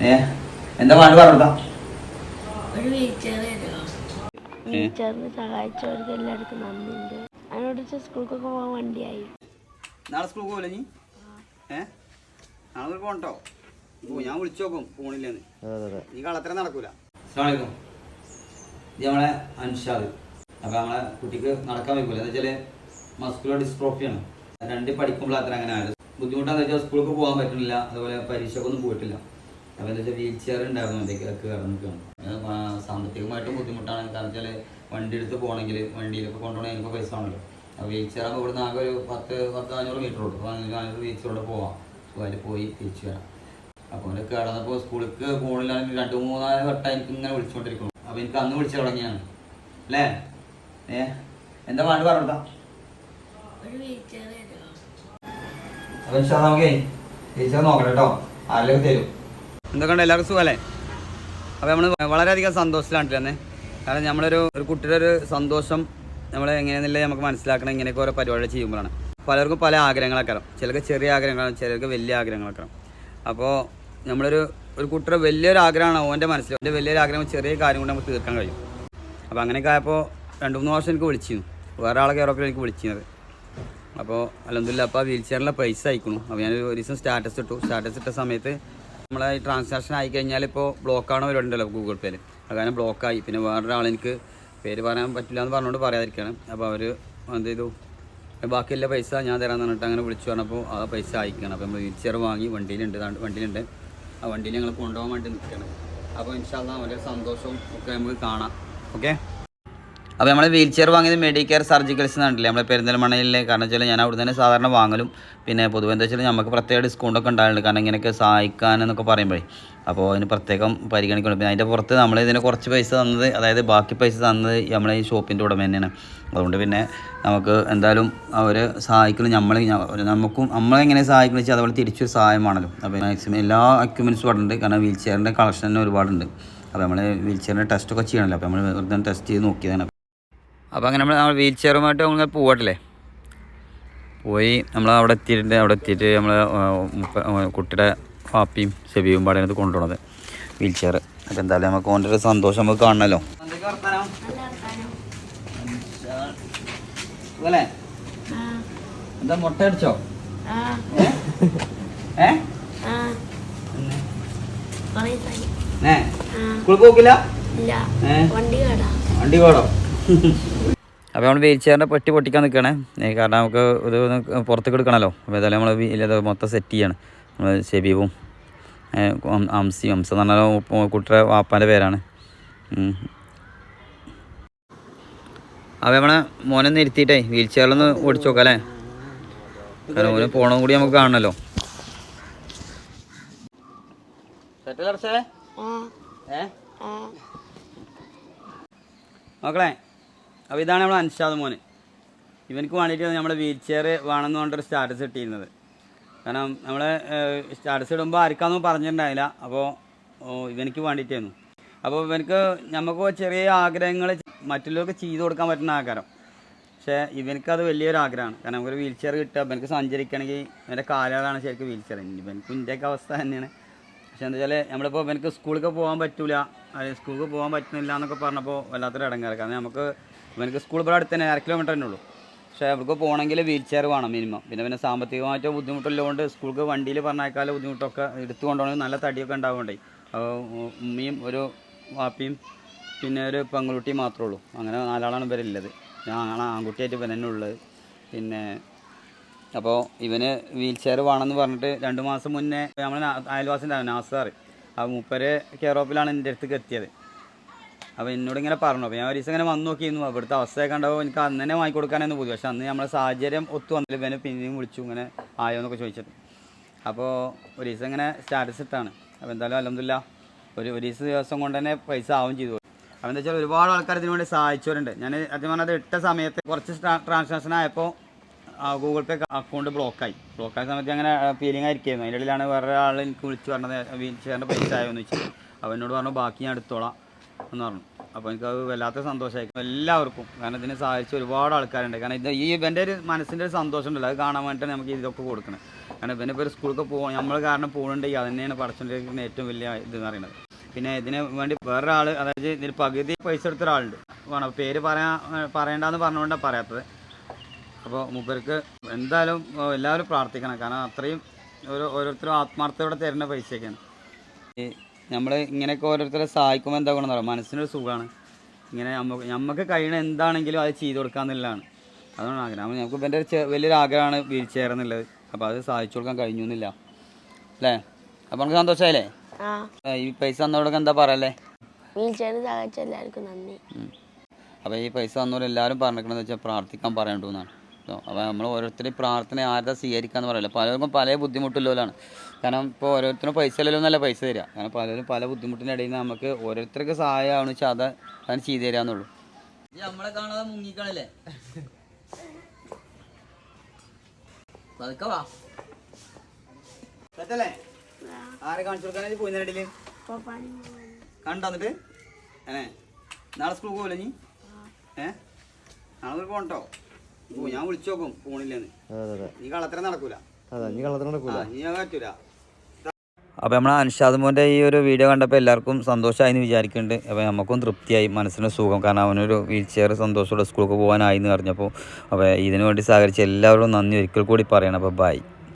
ഏ? എന്താ പാട്ട് പറഞ്ഞാ ഒരു വീൽചെയർ തരുമോ വീൽചെയറിന് സഹായിച്ചവർക്ക് എല്ലാവർക്കും നന്ദിയുണ്ട്. അതിനോട് സ്കൂൾക്കൊക്കെ പോകാൻ വണ്ടിയായി. നാളെ സ്കൂൾ പോകില്ല നീ? ഏ? നാളെ ഒരു പോകണ്ടോ? ഓ ഞാൻ വിളിച്ചു നോക്കും പോണില്ലെന്ന്. നീ കളത്ര നടക്കൂല. അസ്സലാമലൈക്കും. ഇത് നമ്മളെ അൻഷാദ്. അപ്പൊ നമ്മളെ കുട്ടിക്ക് നടക്കാൻ വയ്ക്കൂല. എന്താ വെച്ചാൽ മസ്കുലർ ഡിസ്ട്രോഫിയാണ് രണ്ട് പഠിക്കുമ്പോൾ അത്ര അങ്ങനെ ആയത്. ബുദ്ധിമുട്ടാന്ന് വെച്ചാൽ സ്കൂളിൽ പോകാൻ പറ്റുന്നില്ല. അതുപോലെ പരീക്ഷക്കൊന്നും പോയിട്ടില്ല. അപ്പോൾ എന്താ വെച്ചാൽ വീൽ ചെയർ ഉണ്ടായിരുന്നു എന്തൊക്കെ കിടന്നിരിക്കുകയാണ് സാമ്പത്തികമായിട്ടും ബുദ്ധിമുട്ടാണ്. കാരണം വെച്ചാൽ വണ്ടി എടുത്ത് പോകണമെങ്കിൽ വണ്ടിയിലൊക്കെ കൊണ്ടുപോകണമെങ്കിൽ എനിക്ക് പൈസ ആണല്ലോ അപ്പോൾ വീൽ ചെയർ ആകുമ്പോൾ ഇവിടുന്ന് ആകെ ഒരു പത്ത് പത്ത് അഞ്ഞൂറ് മീറ്റർ ഉള്ളൂ. അപ്പോൾ അഞ്ഞൂറ് വീൽ ചെയറോടെ പോവാം. സുഖമായിട്ട് പോയി തിരിച്ചു വരാം. അപ്പോൾ അവന്റെ കിടന്നപ്പോൾ സ്കൂളിലേക്ക് പോകണില്ലാണെങ്കിൽ രണ്ട് മൂന്നാൽ വട്ടം എനിക്ക് ഇങ്ങനെ വിളിച്ചുകൊണ്ടിരിക്കണം അപ്പോൾ എനിക്ക് അന്ന് വിളിച്ചു തുടങ്ങിയാണ്. അല്ലേ? ഏ? എന്താ പാട്ട് പറഞ്ഞാ അപ്പം നമുക്കേ ടീച്ചർ നോക്കണം കേട്ടോ. ആരെയൊക്കെ തരും. എന്തൊക്കെയുണ്ട്? എല്ലാവർക്കും സുഖമല്ലേ അപ്പോൾ നമ്മൾ വളരെയധികം സന്തോഷത്തിലാണ് തന്നെ കാരണം നമ്മളൊരു ഒരു കുട്ടിയുടെ ഒരു സന്തോഷം നമ്മൾ എങ്ങനെയെന്നില്ല നമുക്ക് മനസ്സിലാക്കണം. ഇങ്ങനെയൊക്കെ ഓരോ പരിപാടികൾ ചെയ്യുമ്പോഴാണ്. പലർക്കും പല ആഗ്രഹങ്ങളൊക്കെ ചിലർക്ക് ചെറിയ ആഗ്രഹങ്ങളാണ് ചിലർക്ക് വലിയ ആഗ്രഹങ്ങളൊക്കെ അപ്പോൾ നമ്മളൊരു ഒരു കുട്ടിയുടെ വലിയൊരു ആഗ്രഹമാണ് ഓന്റെ മനസ്സിൽ. ഓന്റെ വലിയൊരു ആഗ്രഹം ചെറിയ കാര്യം കൊണ്ട് നമുക്ക് തീർക്കാൻ കഴിയും. അപ്പോൾ അങ്ങനെയൊക്കെ ആയപ്പോൾ രണ്ട് മൂന്ന് വർഷം എനിക്ക് വിളിച്ചിരുന്നു. വേറെ ആളെ കയറൊക്കെ എനിക്ക് വിളിച്ചിരുന്നത്. അപ്പോൾ അലഹമില്ല അപ്പോൾ വീൽ ചെയറിലെ പൈസ അയക്കണു അപ്പോൾ ഞാൻ ഒരു ദിവസം സ്റ്റാറ്റസ് ഇട്ടു. സ്റ്റാറ്റസ് ഇട്ട സമയത്ത് നമ്മളെ ഈ ട്രാൻസാക്ഷൻ ആയി കഴിഞ്ഞാൽ ഇപ്പോൾ ബ്ലോക്കാണ് വരുന്നുണ്ടല്ലോ ഗൂഗിൾ പേയിൽ അങ്ങനെ ബ്ലോക്കായി പിന്നെ വേറൊരാൾ എനിക്ക് പേര് പറയാൻ പറ്റില്ല എന്ന് പറഞ്ഞുകൊണ്ട് പറയാതിരിക്കുകയാണ് അപ്പോൾ അവർ എന്ത് ചെയ്തു? ബാക്കിയുള്ള പൈസ ഞാൻ തരാമെന്ന് പറഞ്ഞിട്ട് അങ്ങനെ വിളിച്ചു പറഞ്ഞപ്പോൾ ആ പൈസ അയക്കുകയാണ് അപ്പോൾ നമ്മൾ വീൽ ചെയർ വാങ്ങി വണ്ടിയിലുണ്ട്. വണ്ടിയിലുണ്ട്. ആ വണ്ടിയിൽ ഞങ്ങൾ കൊണ്ടുപോകാൻ വേണ്ടി നിൽക്കുകയാണ് അപ്പോൾ ഇൻഷാല്ല അവരുടെ സന്തോഷവും ഒക്കെ നമുക്ക് കാണാം. ഓക്കെ? അപ്പോൾ നമ്മൾ വീൽ ചെയർ വാങ്ങിയത് മെഡിക്കെയർ സർജിക്കൽസ് എന്നാണല്ലേ നമ്മളെ പെരിന്തൽമണയിലെ കാരണം വെച്ചാൽ ഞാൻ അവിടെ തന്നെ സാധാരണ വാങ്ങലും. പിന്നെ പൊതുവെ എന്താ വെച്ചാൽ നമുക്ക് പ്രത്യേക ഡിസ്കൗണ്ടൊക്കെ ഉണ്ടായിട്ടുണ്ട് കാരണം ഇങ്ങനെയൊക്കെ സഹായിക്കാൻ എന്നൊക്കെ പറയുമ്പോഴേ. അപ്പോൾ അതിന് പ്രത്യേകം പരിഗണിക്കണം പിന്നെ അതിന്റെ പുറത്ത് നമ്മൾ ഇതിന് കുറച്ച് പൈസ തന്നത് അതായത് ബാക്കി പൈസ തന്നത് നമ്മളെ ഈ ഷോപ്പിന്റെ ഉടമ തന്നെയാണ്. അതുകൊണ്ട് പിന്നെ നമുക്ക് എന്തായാലും അവർ സഹായിക്കണം നമ്മൾ നമുക്കും നമ്മളെങ്ങനെ സഹായിക്കണം വെച്ചാൽ അതുപോലെ തിരിച്ചൊരു സഹായമാണല്ലോ. അപ്പോൾ മാക്സിമം എല്ലാ എക്യുപ്മെന്റ്സും അവിടെ ഉണ്ട് കാരണം വീൽ ചെയറിന്റെ കളക്ഷൻ തന്നെ ഒരുപാടുണ്ട്. അപ്പോൾ നമ്മൾ വീൽ ചെയറിന്റെ ടെസ്റ്റൊക്കെ ചെയ്യണമല്ലോ അപ്പോൾ നമ്മൾ വെറുതെ ടെസ്റ്റ് ചെയ്ത് നോക്കിയതാണ്. അപ്പോൾ അങ്ങനെ നമ്മൾ നമ്മൾ വീൽ ചെയറുമായിട്ട് നമ്മൾ പോകട്ടില്ലേ പോയി നമ്മൾ അവിടെ എത്തിയിട്ടുണ്ട്. അവിടെ എത്തിയിട്ട് നമ്മൾ കുട്ടിയുടെ പാപ്പിയും സെബിയും പാടെ അത് കൊണ്ടുപോണത്. വീൽ ചെയർ അപ്പോൾ എന്തായാലും നമുക്ക് ഓന്റെ ഒരു സന്തോഷം നമുക്ക് കാണണമല്ലോ ആ എന്താ മുട്ട അടിച്ചോ? ഏ? ഏ? പോക്കില്ല? വണ്ടി വേടോ അപ്പോൾ നമ്മൾ വീൽ ചെയറിന്റെ പെട്ടി പൊട്ടിക്കാൻ നിൽക്കണേ കാരണം നമുക്ക് ഇത് പുറത്തേക്ക് എടുക്കണമല്ലോ അപ്പോൾ ഏതായാലും നമ്മൾ ഇല്ലാതെ മൊത്തം സെറ്റ് ചെയ്യണം. നമ്മൾ ഷെബീബും അംസി അംസ എന്ന് പറഞ്ഞാൽ കുട്ടിയുടെ വാപ്പാന്റെ പേരാണ്. അപ്പോൾ നമ്മളെ മോനെ നിർത്തിയിട്ടേ ഇരുത്തിയിട്ടേ വീൽ ചെയറിലൊന്ന് ഓടിച്ചു നോക്കാം അല്ലേ കാരണം ഓന് പോകണം കൂടി നമുക്ക് കാണണമല്ലോ മക്കളെ അപ്പോൾ ഇതാണ് നമ്മൾ അൻഷാദ് മോന്. ഇവനക്ക് വേണ്ടിയിട്ട് നമ്മുടെ വീൽ ചെയർ വേണമെന്ന് പറഞ്ഞിട്ടൊരു സ്റ്റാറ്റസ് ഇട്ടിരുന്നത്. കാരണം നമ്മൾ സ്റ്റാറ്റസ് ഇടുമ്പോൾ ആർക്കാന്നും പറഞ്ഞിട്ടുണ്ടായില്ല. അപ്പോൾ ഇവനക്ക് വേണ്ടിയിട്ടായിരുന്നു. അപ്പോൾ ഇവനക്ക് നമുക്ക് ചെറിയ ആഗ്രഹങ്ങൾ മറ്റുള്ളവർക്ക് ചെയ്തു കൊടുക്കാൻ പറ്റുന്ന ആഗ്രഹം. പക്ഷേ ഇവനക്ക് അത് വലിയൊരു ആഗ്രഹമാണ്. കാരണം നമുക്കൊരു വീൽ ചെയർ കിട്ടുക ഇവനക്ക് സഞ്ചരിക്കണമെങ്കിൽ ഇവന്റെ കാലുകളാണ് ശരിക്കും വീൽ ചെയർ. ഇവനക്കും ഇതിന്റെയൊക്കെ അവസ്ഥ തന്നെയാണ്. പക്ഷെ എന്താ വെച്ചാൽ നമ്മളിപ്പോൾ ഇവനക്ക് സ്കൂളിലേക്ക് പോകാൻ പറ്റില്ല സ്കൂളിൽ പോകാൻ പറ്റുന്നില്ല എന്നൊക്കെ പറഞ്ഞപ്പോൾ വല്ലാത്തൊരു ഇടങ്ങാറ്. കാരണം നമുക്ക് ഇവനക്ക് സ്കൂൾ ഇവിടെ അടുത്ത് തന്നെ അര കിലോമീറ്റർ തന്നെ ഉള്ളൂ. പക്ഷേ അവർക്ക് പോകണമെങ്കിൽ വീൽ ചെയർ വേണം മിനിമം പിന്നെ പിന്നെ സാമ്പത്തികമായിട്ട് ബുദ്ധിമുട്ടുള്ളതുകൊണ്ട് സ്കൂൾക്ക് വണ്ടിയിൽ പറഞ്ഞേക്കാളും ബുദ്ധിമുട്ടൊക്കെ എടുത്തു കൊണ്ടുപോകണമെങ്കിൽ നല്ല തടിയൊക്കെ അപ്പോൾ ഉമ്മയും ഒരു വാപ്പിയും പിന്നെ ഒരു പെൺകുട്ടി മാത്രമേ ഉള്ളൂ. അങ്ങനെ നാലാളാണ് ഇവരുള്ളത് ഞാൻ ആൺകുട്ടിയായിട്ട് ഇവൻ തന്നെ ഉള്ളത്. പിന്നെ അപ്പോൾ ഇവന് വീൽ ചെയർ വേണമെന്ന് പറഞ്ഞിട്ട് രണ്ട് മാസം മുന്നേ നമ്മൾ അയൽവാസിന്റെ നാസാർ. ആ മൂപ്പര് കെയർ ഓപ്പിലാണ് എന്റെ അടുത്തേക്ക് എത്തിയത്. അപ്പോൾ എന്നോട് ഇങ്ങനെ പറഞ്ഞു. അപ്പോൾ ഞാൻ ഒരു ദിവസം ഇങ്ങനെ വന്ന് നോക്കിയിരുന്നു. അവിടുത്തെ അവസ്ഥയൊക്കെ കണ്ടപ്പോൾ എനിക്ക് അന്ന് തന്നെ വാങ്ങിക്കൊടുക്കാനെന്ന് പോയി പക്ഷേ അന്ന് നമ്മളെ സാഹചര്യം ഒത്തു വന്നില്ല. ഇവനെ പിന്നെയും വിളിച്ചു ഇങ്ങനെ ആയോ എന്നൊക്കെ ചോദിച്ചിട്ട്. അപ്പോൾ ഒരു ദിവസം ഇങ്ങനെ സ്റ്റാറ്റസ് ഇട്ടാണ്. അപ്പോൾ എന്തായാലും അലഹമില്ല ഒരു ഒരു ദിവസം ദിവസം കൊണ്ട് തന്നെ പൈസ ആവും ചെയ്തു. അപ്പോൾ എന്താ വെച്ചാൽ ഒരുപാട് ആൾക്കാർ ഇതിനു വേണ്ടി സഹായിച്ചവരുണ്ട്. ഞാൻ സത്യം പറഞ്ഞത് ഇട്ട സമയത്ത് കുറച്ച് ട്രാൻസാക്ഷൻ ആയപ്പോൾ ഗൂഗിൾ പേ അക്കൗണ്ട് ബ്ലോക്കായി ബ്ലോക്കായ സമയത്ത് അങ്ങനെ ഫീലിംഗ് ആയിരിക്കുമായിരുന്നു അതിന്റെ ഇടയിലാണ് വേറെ ആൾ എനിക്ക് വിളിച്ച് പറഞ്ഞത് വീൽ ചെയറിന്റെ പൈസ ആയോ? എന്ന് വെച്ചാൽ അവനോട് പറഞ്ഞു ബാക്കി ഞാൻ എടുത്തോളാം. എന്ന് പറഞ്ഞു. അപ്പോൾ എനിക്കത് വല്ലാത്ത സന്തോഷമായിരിക്കും എല്ലാവർക്കും. കാരണം ഇതിനെ സഹായിച്ച ഒരുപാട് ആൾക്കാരുണ്ട്. കാരണം ഇത് ഈ ഇവന്റെ ഒരു മനസ്സിന്റെ ഒരു സന്തോഷം ഉണ്ടല്ലോ അത് കാണാൻ വേണ്ടിയിട്ടാണ് നമുക്ക് ഇതൊക്കെ കൊടുക്കണം കാരണം ഇവന്റെ ഇപ്പോൾ ഒരു സ്കൂളൊക്കെ പോകാൻ നമ്മൾ കാരണം പോകുന്നുണ്ടെങ്കിൽ അത് പഠിച്ചുകൊണ്ടിരിക്കുന്ന ഏറ്റവും വലിയ ഇതെന്ന് പറയുന്നത്. പിന്നെ ഇതിന് വേണ്ടി വേറൊരാൾ അതായത് ഇതിൽ പകുതി പൈസ എടുത്ത ഒരാളുണ്ട്. വേണം. പേര് പറയാ പറയണ്ടെന്ന് പറഞ്ഞുകൊണ്ടാണ് പറയാത്തത്. അപ്പോൾ മൂപ്പർക്ക് എന്തായാലും എല്ലാവരും പ്രാർത്ഥിക്കണം. കാരണം അത്രയും ഓരോ ഓരോരുത്തരും ആത്മാർത്ഥയോടെ തരുന്ന പൈസയൊക്കെയാണ്. ഈ നമ്മൾ ഇങ്ങനെയൊക്കെ ഓരോരുത്തരെ സഹായിക്കുമ്പോൾ എന്താ ഗുണം പറയാം മനസ്സിനൊരു സുഖമാണ് ഇങ്ങനെ നമുക്ക് നമുക്ക് കഴിയണ എന്താണെങ്കിലും അത് ചെയ്ത് കൊടുക്കാന്നുള്ളതാണ് അതാണ് ആഗ്രഹം. അപ്പോൾ നമുക്ക് ഇപ്പം ഒരു ചെ- വലിയൊരു ആഗ്രഹമാണ് വീൽ ചെയർ എന്നുള്ളത്. അപ്പോൾ അത് സഹായിച്ചു കൊടുക്കാൻ കഴിഞ്ഞു എന്നില്ല. അല്ലേ? അപ്പോൾ നമുക്ക് സന്തോഷമായില്ലേ ഈ പൈസ തന്നവർക്ക് എന്താ പറയല്ലേ? വീൽ സഹായിച്ച എല്ലാവർക്കും നന്ദി. അപ്പോൾ ഈ പൈസ തന്നവർ എല്ലാവരും പറഞ്ഞിരിക്കണമെന്ന് വെച്ചാൽ പ്രാർത്ഥിക്കാൻ പറയണ്ടു എന്നാണ് അപ്പോൾ നമ്മൾ ഓരോരുത്തരും പ്രാർത്ഥന ആരുടെ സ്വീകരിക്കുക എന്ന് പറയില്ല. പലർക്കും പല ബുദ്ധിമുട്ടുള്ളവരാണ്. കാരണം ഇപ്പോൾ ഓരോരുത്തരും പൈസ ഇല്ലല്ലോ എന്നല്ല പൈസ തരിക കാരണം പലരും പല ബുദ്ധിമുട്ടിന്റെ ഇടയിൽ നിന്ന് നമുക്ക് ഓരോരുത്തർക്ക് സഹായമാണെന്ന് വെച്ചാൽ അത് അതിന് ചെയ്തു തരാന്നുള്ളൂ. നമ്മളെ കാണാതെ മുങ്ങിക്കണല്ലേ? വാ. സെറ്റല്ലേ? ആരെ കാണിച്ചു കൊടുക്കാനായി പോയിന്നടിയിൽ കണ്ടോ എന്നിട്ട്? ഏ. നാളെ സ്കൂൾ പോകില്ല നീ ഏ? നാളെ പോകണ്ടോ ഞാൻ വിളിച്ചു നോക്കും ഫോണില്ലെന്ന്. അതെ അതെ. നീ കള്ളത്തരം നടക്കൂല. അതെ നീ പറ്റൂല അപ്പോൾ നമ്മൾ അൻഷാദ് മോന്റെ ഈ ഒരു വീഡിയോ കണ്ടപ്പോൾ എല്ലാവർക്കും സന്തോഷമായി എന്ന് വിചാരിക്കുന്നുണ്ട് അപ്പോൾ നമുക്കും തൃപ്തിയായി മനസ്സിന് സുഖം. കാരണം അവനൊരു വീൽ ചെയർ സന്തോഷത്തോടെ സ്കൂളിൽ പോകാനായി എന്ന് പറഞ്ഞപ്പോൾ അപ്പോൾ ഇതിനു വേണ്ടി സഹകരിച്ച എല്ലാവരും നന്ദി. ഒരിക്കൽ കൂടി പറയണം. അപ്പോൾ ബൈ